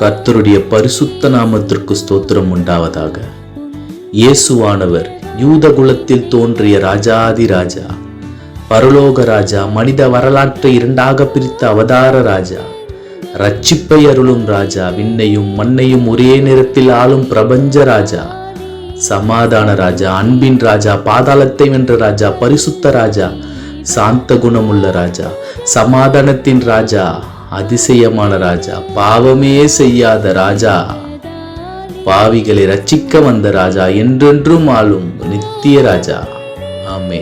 கர்த்தருடைய பரிசுத்த நாமத்திற்கு ஸ்தோத்திரம் உண்டாவதாக. இயேசுவானவர் யூத குலத்தில் தோன்றிய ராஜாதி ராஜா பரலோக ராஜா மனித வரலாற்றை இரண்டாக பிரித்த அவதார ராஜா ரட்சிப்பை அருளும் ராஜா விண்ணையும் மண்ணையும் ஒரே நேரத்தில் ஆளும் பிரபஞ்ச ராஜா சமாதான ராஜா அன்பின் ராஜா பாதாளத்தை வென்ற ராஜா பரிசுத்த ராஜா சாந்த குணமுள்ள ராஜா சமாதானத்தின் ராஜா அதிசயமான ராஜா பாவமே செய்யாத ராஜா. பாவிகளை ரட்சிக்க வந்த ராஜா என்றென்றும் ஆளும் நித்திய ராஜா. ஆமே